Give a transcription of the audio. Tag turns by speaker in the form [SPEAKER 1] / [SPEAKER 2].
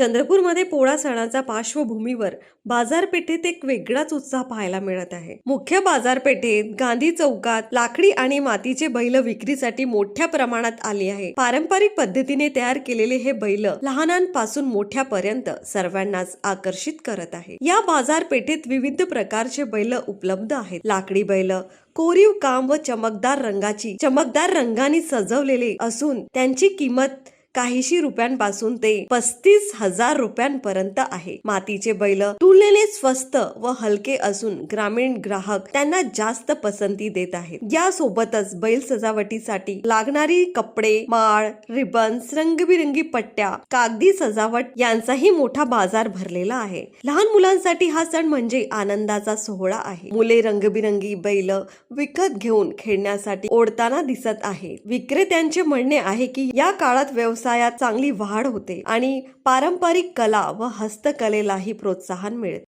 [SPEAKER 1] चंद्रपूरमध्ये पोळा सणाच्या पार्श्वभूमीवर बाजारपेठेत एक वेगळाच उत्साह पाहायला मिळत आहे. मुख्य बाजारपेठेत गांधी चौकात लाकडी आणि मातीचे बैल विक्रीसाठी मोठ्या प्रमाणात आली आहे. पारंपरिक पद्धतीने तयार केलेले हे बैल लहानांपासून मोठ्यापर्यंत सर्वांनाच आकर्षित करत आहे. या बाजारपेठेत विविध प्रकारचे बैल उपलब्ध आहेत. लाकडी बैल कोरीव काम व चमकदार रंगाची चमकदार रंगाने सजवलेले असून त्यांची किंमत काहीशी रुपयांपासून ते पस्तीस हजार रुपयांपर्यंत आहे. मातीचे बैल तुलनेने स्वस्त व हलके असून ग्रामीण ग्राहक त्यांना जास्त पसंती देत आहेत. यासोबतच बैल सजावटीसाठी लागणारी कपडे माळ रिबन्स रंगबिरंगी पट्ट्या कागदी सजावट यांचाही मोठा बाजार भरलेला आहे. लहान मुलांसाठी हा सण म्हणजे आनंदाचा सोहळा आहे. मुले रंगबिरंगी बैल विकत घेऊन खेळण्यासाठी ओढताना दिसत आहे. विक्रेत्यांचे म्हणणे आहे की या काळात व्यवसायात चांगली वाढ होते आणि पारंपरिक कला व हस्तकलेलाही प्रोत्साहन मिळते.